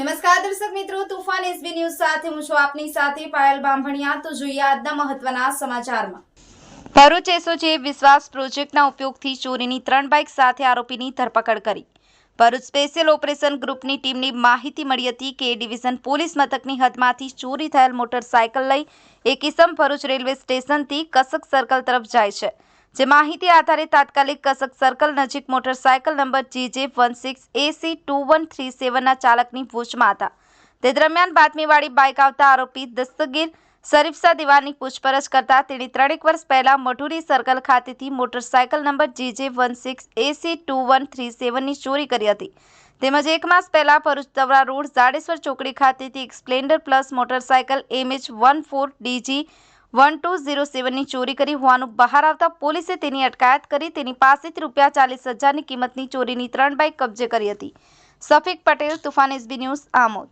કરું તુફાન SB news સાથે હું છું આપની સાથે પાયલ બાંભણિયા. તો જોઈએ આજના મહત્વના સમાચારમાં. ભરૂચ એસઓજીએ વિશ્વાસ પ્રોજેક્ટના ઉપયોગથી ચોરીની ત્રણ બાઇક સાથે આરોપીની ધરપકડ કરી. ભરૂચ સ્પેશિયલ ઓપરેશન ગ્રુપની ટીમની માહિતી મળી હતી કે ડિવિઝન પોલીસ મથકની હદમાંથી ચોરી થયેલ મોટરસાયકલ લઈ એક ઇસમ ભરૂચ રેલવે સ્ટેશનથી કસક સર્કલ તરફ જાય છે. જે માહિતી આધારે તાત્કાલિક કસક સર્કલ નજીક motorcycle number GJ one six AC two one three સેવનના ચાલકની પૂછમાં હતા. તે દરમિયાન બાતમીવાળી બાઇક આવતા આરોપી દસ્તગીર શરીફસા દિવાની પૂછપરછ કરતા તેણે ત્રણેક વર્ષ પહેલા મઢુરી સર્કલ ખાતેથી motorcycle number GJ one six AC two one three સેવનની ચોરી કરી હતી. તેમજ એક માસ પહેલા ભરૂચ દવરા રોડ જાડેશ્વર ચોકડી ખાતેથી એક Splendor plus motorcycle MH one four DG one two zero સેવનની ચોરી કરી હોવાનું બહાર આવતા પોલીસે તેની અટકાયત કરી તેની પાસેથી રૂપિયા ચાલીસ હજારની કિંમતની ચોરીની ત્રણ બાઇક કબજે કરી હતી. Safiq Patel, Tufan SB news Amod.